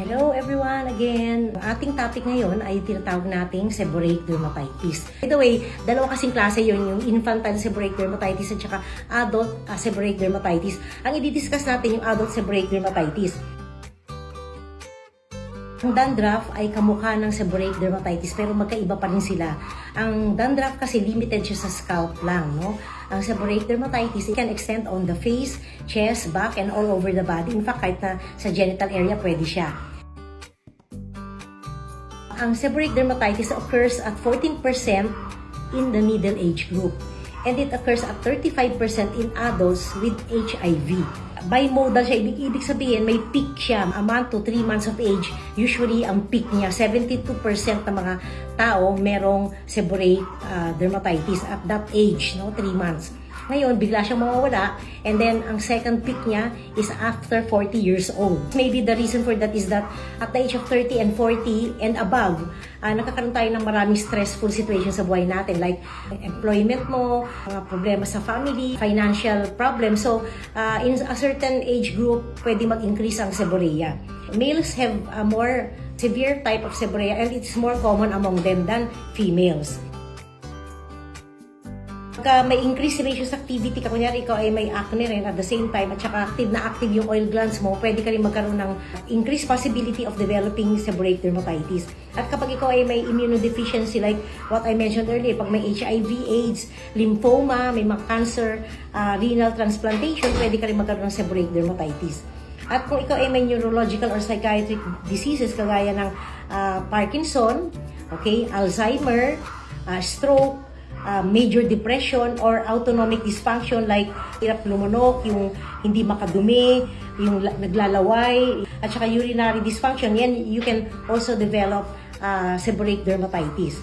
Hello everyone again. Ang ating topic ngayon ay tinatawag nating seborrheic dermatitis. By the way, dalawa kasing klase yon yung infantile seborrheic dermatitis at saka adult uh, seborrheic dermatitis. Ang i-discuss natin yung adult seborrheic dermatitis. Ang dandruff ay kamukha ng seborrheic dermatitis pero magkaiba pa rin sila. Ang dandruff kasi limited siya sa scalp lang, no? Ang seborrheic dermatitis it can extend on the face, chest, back, and all over the body. In fact, kahit na sa genital area, pwede siya. Ang seborrheic dermatitis occurs at 14% in the middle age group and it occurs at 35% in adults with HIV. Bimodal siya, ibig, ibig sabihin may peak siya, a month to 3 months of age. Usually, ang peak niya, 72% ng mga tao merong seborrheic uh, dermatitis at that age, no, 3 months. Ngayon, bigla siyang mawawala and then ang second peak niya is after 40 years old. Maybe the reason for that is that at the age of 30 and 40 and above, uh, nakakaroon tayo ng maraming stressful situations sa buhay natin like employment mo, mga problema sa family, financial problems. So, uh, in a certain age group, pwede mag-increase ang seborrhea. Males have a more severe type of seborrhea and it's more common among them than females. Pagka may increased sebaceous activity ka, kunyari ikaw ay may acne rin at the same time at saka active na active yung oil glands mo, pwede ka rin magkaroon ng increased possibility of developing seborrheic dermatitis. At kapag ikaw ay may immunodeficiency like what I mentioned earlier, pag may HIV, AIDS, lymphoma, may mga cancer, uh, renal transplantation, pwede ka rin magkaroon ng seborrheic dermatitis. At kung ikaw ay may neurological or psychiatric diseases kagaya ng uh, Parkinson, okay, Alzheimer, uh, stroke, uh, major depression or autonomic dysfunction like hirap lumunok, yung hindi makadumi, yung la- naglalaway, at saka urinary dysfunction, yan you can also develop uh, seborrheic dermatitis.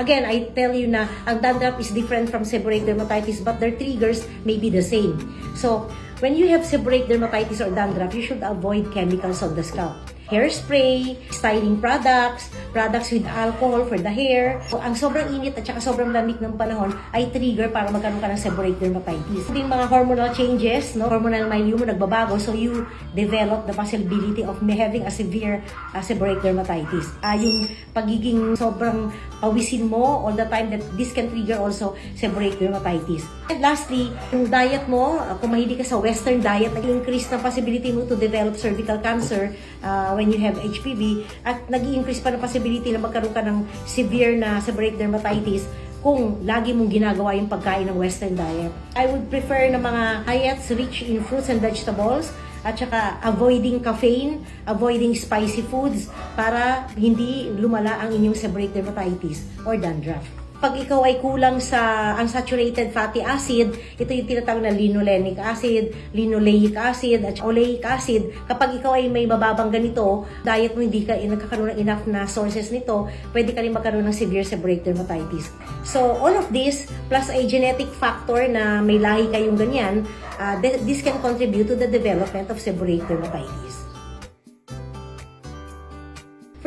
Again, I tell you na ang dandruff is different from seborrheic dermatitis but their triggers may be the same. So, when you have seborrheic dermatitis or dandruff, you should avoid chemicals on the scalp hairspray, styling products, products with alcohol for the hair. So, ang sobrang init at saka sobrang lamig ng panahon ay trigger para magkaroon ka ng seborrheic dermatitis. Din mga hormonal changes, no? hormonal milieu mo nagbabago, so you develop the possibility of having a severe uh, seborrheic dermatitis. Uh, yung pagiging sobrang pawisin mo all the time that this can trigger also seborrheic dermatitis. And lastly, yung diet mo, uh, kung mahilig ka sa western diet, nag-increase na possibility mo to develop cervical cancer uh, when you have HPV at nag increase pa ng possibility na magkaroon ka ng severe na seborrheic dermatitis kung lagi mong ginagawa yung pagkain ng western diet. I would prefer na mga diets rich in fruits and vegetables at saka avoiding caffeine, avoiding spicy foods para hindi lumala ang inyong seborrheic dermatitis or dandruff. Pag ikaw ay kulang sa unsaturated fatty acid, ito yung tinatawag na linolenic acid, linoleic acid, at oleic acid. Kapag ikaw ay may mababang ganito, diet mo hindi ka nagkakaroon ng enough na sources nito, pwede ka rin magkaroon ng severe seborrheic dermatitis. So, all of this, plus a genetic factor na may lahi kayong ganyan, uh, this can contribute to the development of seborrheic dermatitis.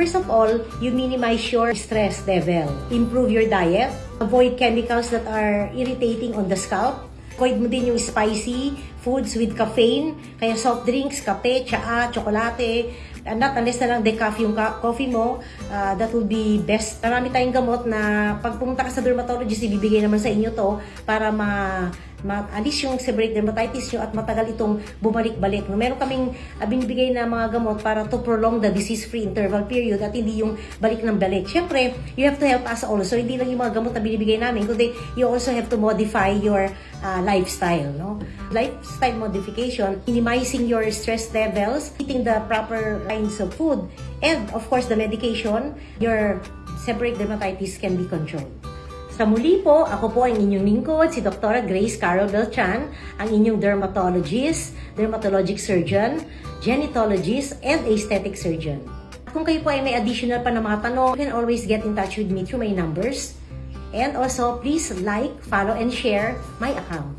First of all, you minimize your stress level. Improve your diet. Avoid chemicals that are irritating on the scalp. Avoid mo din yung spicy foods with caffeine. Kaya soft drinks, kape, tsaa, tsokolate. Uh, not unless na lang decaf yung coffee mo. Uh, that would be best. Marami tayong gamot na pag pumunta ka sa dermatologist, ibibigay naman sa inyo to para ma ma-alis yung seborrheic dermatitis nyo at matagal itong bumalik-balik. Meron kaming uh, binibigay na mga gamot para to prolong the disease-free interval period at hindi yung balik ng balik. Siyempre, you have to help us also. Hindi lang yung mga gamot na binibigay namin, kundi you also have to modify your uh, lifestyle. No? Lifestyle modification, minimizing your stress levels, eating the proper kinds of food, and of course, the medication, your seborrheic dermatitis can be controlled. Sa muli po, ako po ang inyong lingkod, si Dr. Grace Carol Beltran, ang inyong dermatologist, dermatologic surgeon, genetologist, and aesthetic surgeon. Kung kayo po ay may additional pa na mga tanong, you can always get in touch with me through my numbers. And also, please like, follow, and share my account.